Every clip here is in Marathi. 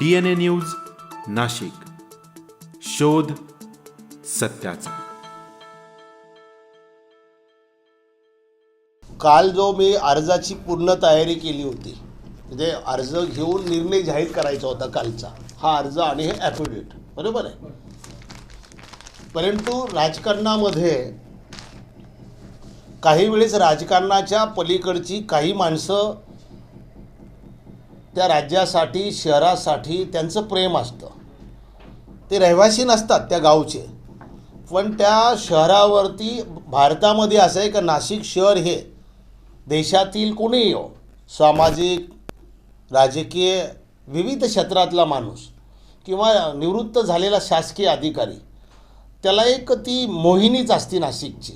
DNA news Nashik. शोध सत्याचा. काल जो मी अर्जाची पूर्ण तयारी केली होती म्हणजे अर्ज घेऊन निर्णय जाहीर करायचा होता कालचा हा अर्ज आणि हे ॲफिडेविट बरोबर आहे? परंतु राजकारणामध्ये काही वेळेस राजकारणाच्या पलीकडची काही माणसं त्या राज्यासाठी शहरासाठी त्यांचं प्रेम असतं. ते रहिवासी नसतात त्या गावचे. पण त्या शहरावरती भारतामध्ये असं आहे का नाशिक शहर हे देशातील कोणीही हो सामाजिक राजकीय विविध क्षेत्रातला माणूस किंवा निवृत्त झालेला शासकीय अधिकारी त्याला एक ती मोहिनीच असते नाशिकची.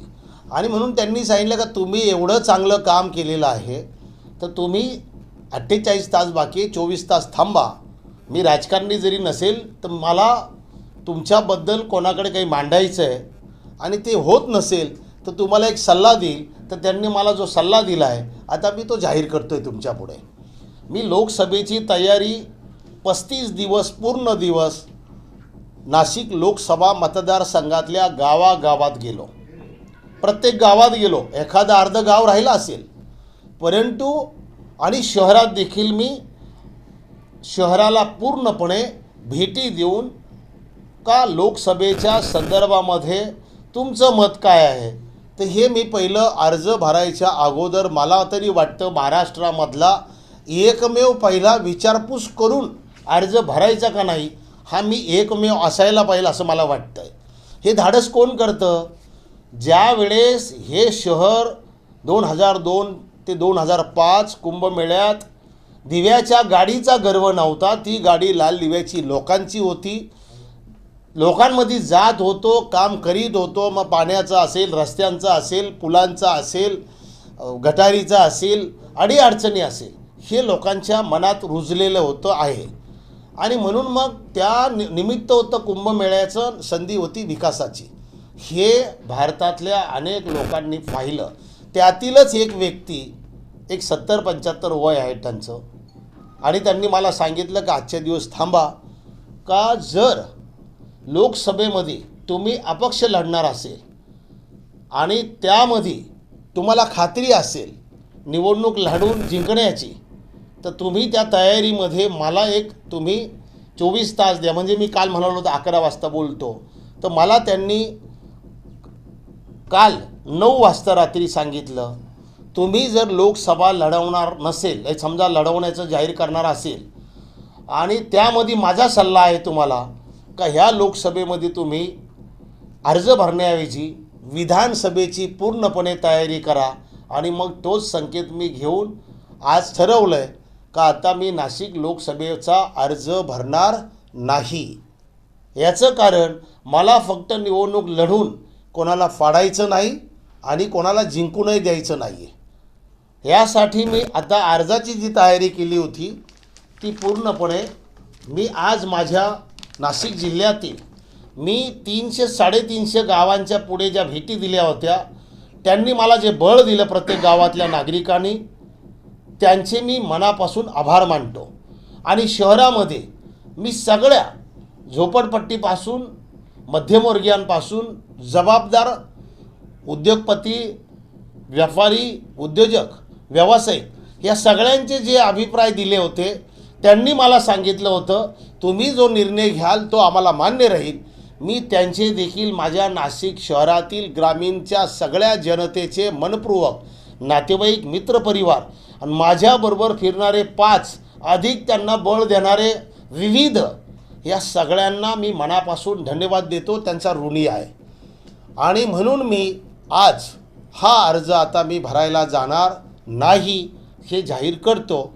आणि म्हणून त्यांनी सांगितलं का तुम्ही एवढं चांगलं काम केलेलं आहे तर तुम्ही अठ्ठेचाळीस तास बाकी चोवीस तास थांबा. मी राजकारणी जरी नसेल तर मला तुमच्याबद्दल कोणाकडे काही मांडायचं आहे आणि ते होत नसेल तर तुम्हाला एक सल्ला देईल. तर त्यांनी मला जो सल्ला दिला आहे आता मी तो जाहीर करतो आहे तुमच्यापुढे. मी लोकसभेची तयारी पस्तीस दिवस पूर्ण दिवस नाशिक लोकसभा मतदारसंघातल्या गावागावात गेलो. प्रत्येक गावात गेलो. एखादं अर्ध गाव राहिलं असेल. परंतु आणि शहरात देखील मी शहराला पूर्णपणे भेटी देऊन का लोकसभेच्या संदर्भामध्ये तुमचं मत काय आहे? तर हे मी पहिलं अर्ज भरायच्या अगोदर मला तरी वाटतं महाराष्ट्रामधला एकमेव पहिला विचारपूस करून अर्ज भरायचा का नाही हा मी एकमेव असायला पाहिजे असं मला वाटतं आहे हे धाडस कोण करतं? ज्या वेळेस हे शहर दोन हजार दोन ते दोन हजार पाच कुंभमेळ्यात दिव्याच्या गाडीचा गर्व नव्हता. ती गाडी लाल दिव्याची लोकांची होती. लोकांमध्ये जात होतो काम करीत होतो. मग पाण्याचा असेल रस्त्यांचा असेल पुलांचा असेल गटारीचा असेल अडीअडचणी असेल हे लोकांच्या मनात रुजलेलं होतं आहे. आणि म्हणून मग त्या नि निमित्त होतं कुंभमेळ्याचं संधी होती विकासाची. हे भारतातल्या अनेक लोकांनी पाहिलं. त्यातीलच एक व्यक्ती एक सत्तर पंच्याहत्तर वय आहे त्यांचं. आणि त्यांनी मला सांगितलं की आजचे दिवस थांबा. का जर लोकसभेमध्ये तुम्ही अपक्ष लढणार असेल आणि त्यामध्ये तुम्हाला खात्री असेल निवडणूक लढून जिंकण्याची तर तुम्ही त्या तयारीमध्ये मला एक तुम्ही चोवीस तास द्या. म्हणजे मी काल म्हणालो होतो अकरा वाजता बोलतो. तर मला त्यांनी काल नऊ वाजता रात्री सांगितलं तुम्ही जर लोकसभा लढवणार नसेल हे समजा लढवण्याचं जाहीर करणार असेल आणि त्यामध्ये माझा सल्ला आहे तुम्हाला का ह्या लोकसभेमध्ये तुम्ही अर्ज भरण्याऐवजी विधानसभेची पूर्णपणे तयारी करा आणि मग तोच संकेत मी घेऊन आज ठरवलं आहे का आता मी नाशिक लोकसभेचा अर्ज भरणार नाही. याचं कारण मला फक्त निवडणूक लढून कोणाला फाडायचं नाही आणि कोणाला जिंकूनही द्यायचं नाही आहे यासाठी मी आता अर्जाची जी तयारी केली होती ती पूर्णपणे मी आज माझ्या नाशिक जिल्ह्यातील मी तीनशे साडेतीनशे गावांच्या पुढे ज्या भेटी दिल्या होत्या त्यांनी मला जे बळ दिलं प्रत्येक गावातल्या नागरिकांनी त्यांचे मी मनापासून आभार मानतो. आणि शहरामध्ये मी सगळ्या झोपडपट्टीपासून मध्यमवर्गीयांपासून जबाबदार उद्योगपती व्यापारी उद्योजक व्यावसायिक या सगळ्यांचे जे अभिप्राय दिले होते त्यांनी मला सांगितलं होतं तुम्ही जो निर्णय घ्याल तो आम्हाला मान्य राहील. मी त्यांचे देखील माझ्या नाशिक शहरातील ग्रामीणच्या सगळ्या जनतेचे मनपूर्वक नातेवाईक मित्रपरिवार आणि माझ्याबरोबर फिरणारे पाच अधिक त्यांना बळ देणारे विविध या सगळ्यांना मी मनापासून धन्यवाद देतो. त्यांचा ऋणी आहे. आणि म्हणून मी आज हा अर्ज आता मी भरायला जाणार नाही हे जाहीर करतो.